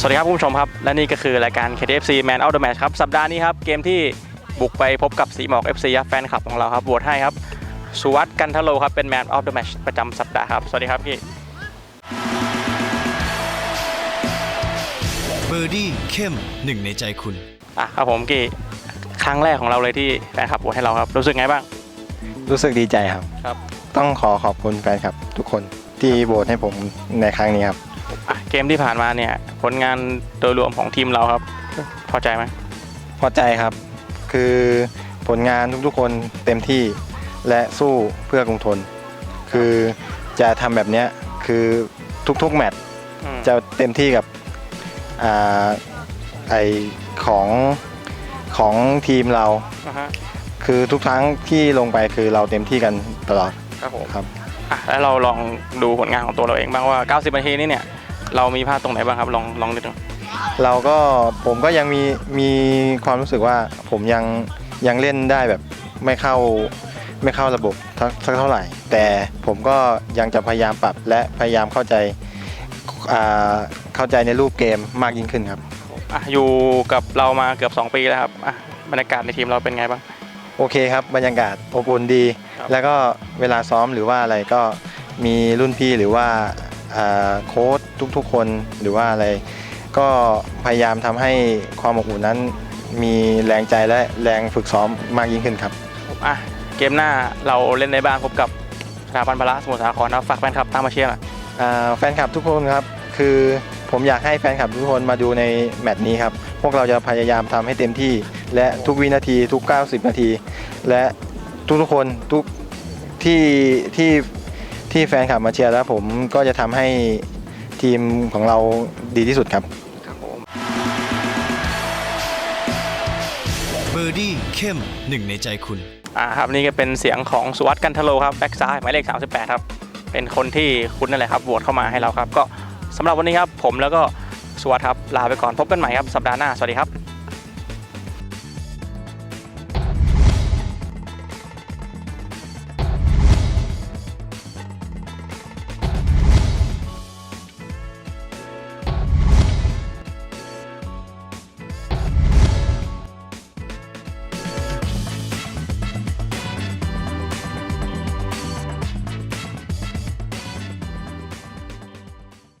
สวัสดีครับคุณผู้ชมครับ และนี่ก็คือรายการ KTFC Man Out the Match ครับ สัปดาห์นี้ครับ เกมที่บุกไปพบกับสีหมอก FC ครับแฟนคลับของเราครับโหวตให้ครับ สุวัสด์กันทะโลครับ เป็น Man of the Match ประจำสัปดาห์ครับ สวัสดีครับพี่เบอร์ดี้เข้มหนึ่งในใจคุณ อะครับผมกี่ครั้งแรกของเราเลยที่แฟนคลับโหวตให้เราครับรู้สึกไงบ้าง รู้สึกดีใจครับ ครับ ต้องขอขอบคุณแฟนคลับ ทุกคนที่โหวตให้ผมในครั้งนี้ครับอะ เกมที่ผ่านมาเนี่ย ผลงานโดยรวมของทีมเราครับ พอใจไหมพอใจครับ คือผลงานทุกๆคนเต็มที่และสู้เพื่อกรุงทน คือจะทำแบบเนี้ยคือทุกๆแมตช์อืมจะเต็มที่กับอ่าไอของของทีมเรา อ่าฮะคือทุกครั้งที่ลงไปคือเราเต็มที่กันตลอดครับผมครับ อะแล้วเราลองดูผลงานของตัวเราเองบ้างว่า 90นาทีนี้เนี่ย เรามีพลาดตรงไหนบ้างครับลองลองดูหน่อยเราก็ผมก็ยังมีมีความรู้สึกว่าผมยังยังเล่นได้แบบไม่เข้าไม่เข้าระบบทักสักเท่าไหร่ แต่ผมก็ยังจะพยายามปรับและพยายามเข้าใจอ่าเข้าใจในรูปเกมมากยิ่งขึ้นครับ อะอยู่กับเรามาเกือบ 2 ปีแล้วครับอะบรรยากาศในทีมเราเป็นไงบ้าง โอเคครับบรรยากาศอบอุ่นดี ครับ แล้วก็เวลาซ้อมหรือว่าอะไรก็มีรุ่นพี่หรือว่าอ่า โค้ชทุกๆคนหรือว่าอะไร ก็พยายามทำให้ความอบอุ่นนั้น มีแรงใจและแรงฝึกซ้อมมากยิ่งขึ้นครับอะเกมหน้าเราเล่นในบ้านพบกับสถาบันพละสมุทรสาครนะฝากแฟนคลับตามมาเชียร์หน่อยอ่าแฟนคลับทุกคนครับคือผมอยากให้แฟนคลับทุกคนมาดูในแมตช์นี้ครับ พวกเราจะพยายามทำให้เต็มที่ และทุกวินาทีทุก 90 นาที และทุกๆคนทุกที่ที่ ที่แฟนคลับมาเชียร์แล้วผมก็จะทำให้ทีมของเราดีที่สุดครับ เบอร์ดี้เข้มหนึ่งในใจคุณ อ่าครับนี่ก็เป็นเสียงของสุวัสด์กันทะโลครับแบ็กซ้ายหมายเลข 38 ครับ เป็นคนที่คุณนั่นแหละครับโหวตเข้ามาให้เราครับ ก็สำหรับวันนี้ครับผมแล้วก็สุวัสด์ครับลาไปก่อนพบกันใหม่ครับสัปดาห์หน้าสวัสดีครับ